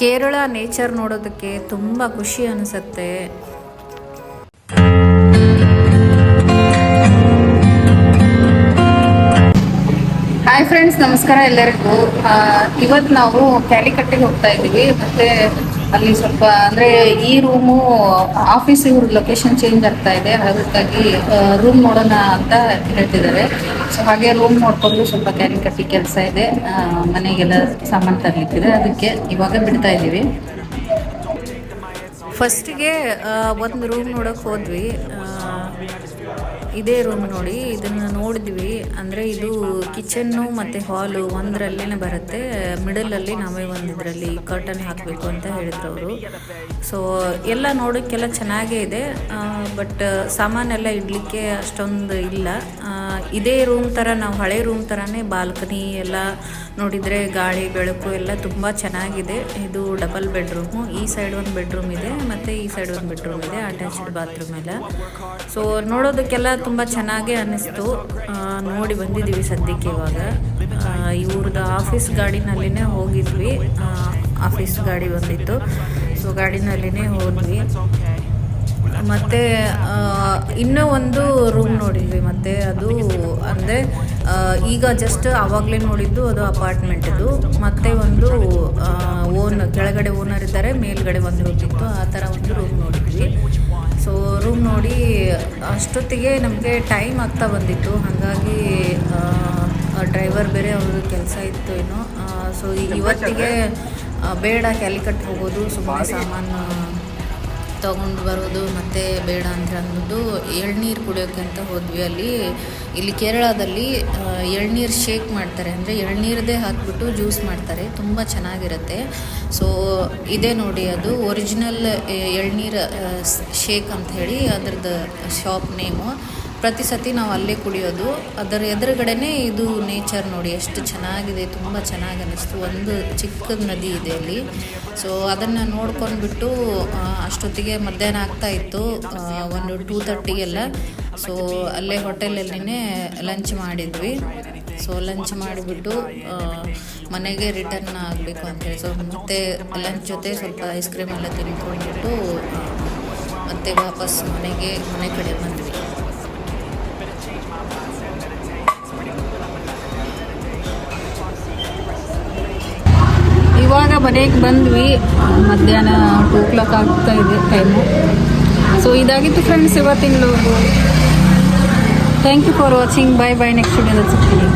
Kerala nature ನೋಡೋದಕ್ಕೆ ತುಂಬ ಖುಷಿ ಅನಿಸುತ್ತೆ. ಹಾಯ್ ಫ್ರೆಂಡ್ಸ್ ನಮಸ್ಕಾರ ಎಲ್ಲರಿಗೂ. ಇವತ್ತು ನಾವು ಕ್ಯಾಲಿಕಟ್ಟಿಗೆ ಹೋಗ್ತಾ ಇದ್ದೀವಿ. ಮತ್ತೆ ಅಲ್ಲಿ ಸ್ವಲ್ಪ ಅಂದ್ರೆ ಈ ರೂಮು ಆಫೀಸ್ ಇವ್ರ ಲೊಕೇಶನ್ ಚೇಂಜ್ ಆಗ್ತಾ ಇದೆ. ಅದಕ್ಕಾಗಿ ರೂಮ್ ನೋಡೋಣ ಅಂತ ಹೇಳ್ತಿದ್ದಾರೆ. ಸೊ ಹಾಗೆ ರೂಮ್ ನೋಡ್ಕೊಂಡು ಸ್ವಲ್ಪ ಕ್ಯಾರಿ ಕಟ್ಟಿ ಕೆಲಸ ಇದೆ. ಮನೆಗೆಲ್ಲ ಸಾಮಾನು ತರಲಿಕ್ಕಿದೆ. ಅದಕ್ಕೆ ಇವಾಗ ಬಿಡ್ತಾ ಇದ್ದೀವಿ. ಫಸ್ಟಿಗೆ ಒಂದು ರೂಮ್ ನೋಡೋಕೆ ಹೋದ್ವಿ. ಇದೇ ರೂಮ್ ನೋಡಿ ಇದನ್ನ ನೋಡಿದ್ವಿ. ಅಂದ್ರೆ ಇದು ಕಿಚನ್ನು ಮತ್ತೆ ಹಾಲು ಒಂದರಲ್ಲೇ ಬರುತ್ತೆ. ಮಿಡಲ್ ಅಲ್ಲಿ ನಾವೇ ಒಂದಿದ್ರಲ್ಲಿ ಕರ್ಟನ್ ಹಾಕಬೇಕು ಅಂತ ಹೇಳಿದ್ರು ಅವರು. ಸೊ ಎಲ್ಲ ನೋಡೋಕ್ಕೆಲ್ಲ ಚೆನ್ನಾಗೇ ಇದೆ. ಬಟ್ ಸಾಮಾನೆಲ್ಲ ಇಡಲಿಕ್ಕೆ ಅಷ್ಟೊಂದು ಇಲ್ಲ. ಇದೇ ರೂಮ್ ಥರ ನಾವು ಹಳೆ ರೂಮ್ ಥರನೇ ಬಾಲ್ಕನಿ ಎಲ್ಲ ನೋಡಿದರೆ ಗಾಳಿ, ಬೆಳಕು ಎಲ್ಲ ತುಂಬ ಚೆನ್ನಾಗಿದೆ. ಇದು ಡಬಲ್ ಬೆಡ್ರೂಮು ಈ ಸೈಡ್ ಒಂದು ಬೆಡ್ರೂಮ್ ಇದೆ, ಮತ್ತು ಈ ಸೈಡ್ ಒಂದು ಬೆಡ್ರೂಮ್ ಇದೆ ಅಟ್ಯಾಚ್ಡ್ ಬಾತ್ರೂಮ್ ಎಲ್ಲ. ಸೊ ನೋಡೋದಕ್ಕೆಲ್ಲ ತುಂಬ ಚೆನ್ನಾಗೇ ಅನ್ನಿಸ್ತು. ನೋಡಿ ಬಂದಿದ್ದೀವಿ ಸದ್ಯಕ್ಕೆ ಇವಾಗ. ಇವ್ರದ್ದು ಆಫೀಸ್ ಗಾಡಿನಲ್ಲಿನೇ ಹೋಗಿದ್ವಿ. ಆಫೀಸ್ ಗಾಡಿ ಬಂದಿತ್ತು. ಸೊ ಗಾಡಿನಲ್ಲಿನೇ ಹೋದ್ವಿ. ಮತ್ತು ಇನ್ನೂ ಒಂದು ರೂಮ್ ನೋಡಿದ್ವಿ. ಮತ್ತೆ ಅದು ಅಂದರೆ ಈಗ ಜಸ್ಟ್ ಆವಾಗಲೇ ನೋಡಿದ್ದು ಅದು ಅಪಾರ್ಟ್ಮೆಂಟದು ಮತ್ತೆ ಒಂದು ಓನ್ ಕೆಳಗಡೆ ಓನರ್ ಇದ್ದಾರೆ, ಮೇಲ್ಗಡೆ ಒಂದು ರೂಮ್ ಇತ್ತು. ಆ ಥರ ಒಂದು ರೂಮ್ ನೋಡಿದ್ವಿ. ಸೊ ರೂಮ್ ನೋಡಿ ಅಷ್ಟೊತ್ತಿಗೆ ನಮಗೆ ಟೈಮ್ ಆಗ್ತಾ ಬಂದಿತ್ತು. ಹಾಗಾಗಿ ಡ್ರೈವರ್ ಬೇರೆ ಅವ್ರದ್ದು ಕೆಲಸ ಇತ್ತು ಏನೋ. ಸೊ ಇವತ್ತಿಗೆ ಬೇಡ ಕ್ಯಾಲಿಕಟ್ ಹೋಗೋದು ಸುಮ್ಮನೆ ಸಾಮಾನು ತಗೊಂಡು ಬರೋದು ಮತ್ತು ಬೇಡ ಅಂತ ಅಂದ್ಬಿಟ್ಟು ಎಳ್ನೀರು ಕುಡಿಯೋಕ್ಕೆ ಅಂತ ಹೋದ್ವಿ ಅಲ್ಲಿ. ಇಲ್ಲಿ ಕೇರಳದಲ್ಲಿ ಎಳ್ನೀರು ಶೇಕ್ ಮಾಡ್ತಾರೆ. ಅಂದರೆ ಎಳ್ನೀರದೇ ಹಾಕ್ಬಿಟ್ಟು ಜ್ಯೂಸ್ ಮಾಡ್ತಾರೆ. ತುಂಬ ಚೆನ್ನಾಗಿರುತ್ತೆ. ಸೊ ಇದೆ ನೋಡಿ ಅದು ಒರಿಜಿನಲ್ ಎಳ್ನೀರು ಶೇಕ್ ಹೇಳಿ ಅದ್ರದ್ದು ಶಾಪ್ ನೇಮು ಪ್ರತಿ ಸತಿ ನಾವು ಅಲ್ಲೇ ಕುಡಿಯೋದು. ಅದರ ಎದುರುಗಡೆನೇ ಇದು ನೇಚರ್ ನೋಡಿ, ಎಷ್ಟು ಚೆನ್ನಾಗಿದೆ, ತುಂಬ ಚೆನ್ನಾಗಿ ಅನ್ನಿಸ್ತು. ಒಂದು ಚಿಕ್ಕ ನದಿ ಇದೆ ಅಲ್ಲಿ. ಸೊ ಅದನ್ನು ನೋಡ್ಕೊಂಡ್ಬಿಟ್ಟು ಅಷ್ಟೊತ್ತಿಗೆ ಮಧ್ಯಾಹ್ನ ಆಗ್ತಾ ಇತ್ತು. ಒಂದು ಟೂ ತರ್ಟಿಗೆಲ್ಲ ಸೊ ಅಲ್ಲೇ ಹೋಟೆಲಲ್ಲಿನೇ ಲಂಚ್ ಮಾಡಿದ್ವಿ. ಸೊ ಲಂಚ್ ಮಾಡಿಬಿಟ್ಟು ಮನೆಗೆ ರಿಟರ್ನ್ ಆಗಬೇಕು ಅಂತೇಳಿ ಸೊ ಮತ್ತೆ ಲಂಚ್ ಜೊತೆ ಸ್ವಲ್ಪ ಐಸ್ ಕ್ರೀಮ್ ಎಲ್ಲ ತಿನ್ಕೊಂಡ್ಬಿಟ್ಟು ಮತ್ತೆ ವಾಪಸ್ ಮನೆಗೆ, ಮನೆ ಕಡೆ ಬಂದ್ವಿ. ಇವಾಗ ಮನೆಗೆ ಬಂದ್ವಿ. ಮಧ್ಯಾಹ್ನ ಟೂ ಓ ಕ್ಲಾಕ್ ಆಗ್ತಾ ಇದೆ ಟೈಮು ಸೊ ಇದಾಗಿತ್ತು ಫ್ರೆಂಡ್ಸ್ ಇವತ್ತಿನ log thank you for watching bye bye next ವಿಡಿಯೋದಲ್ಲಿ ಸಿಗ್ತೀನಿ.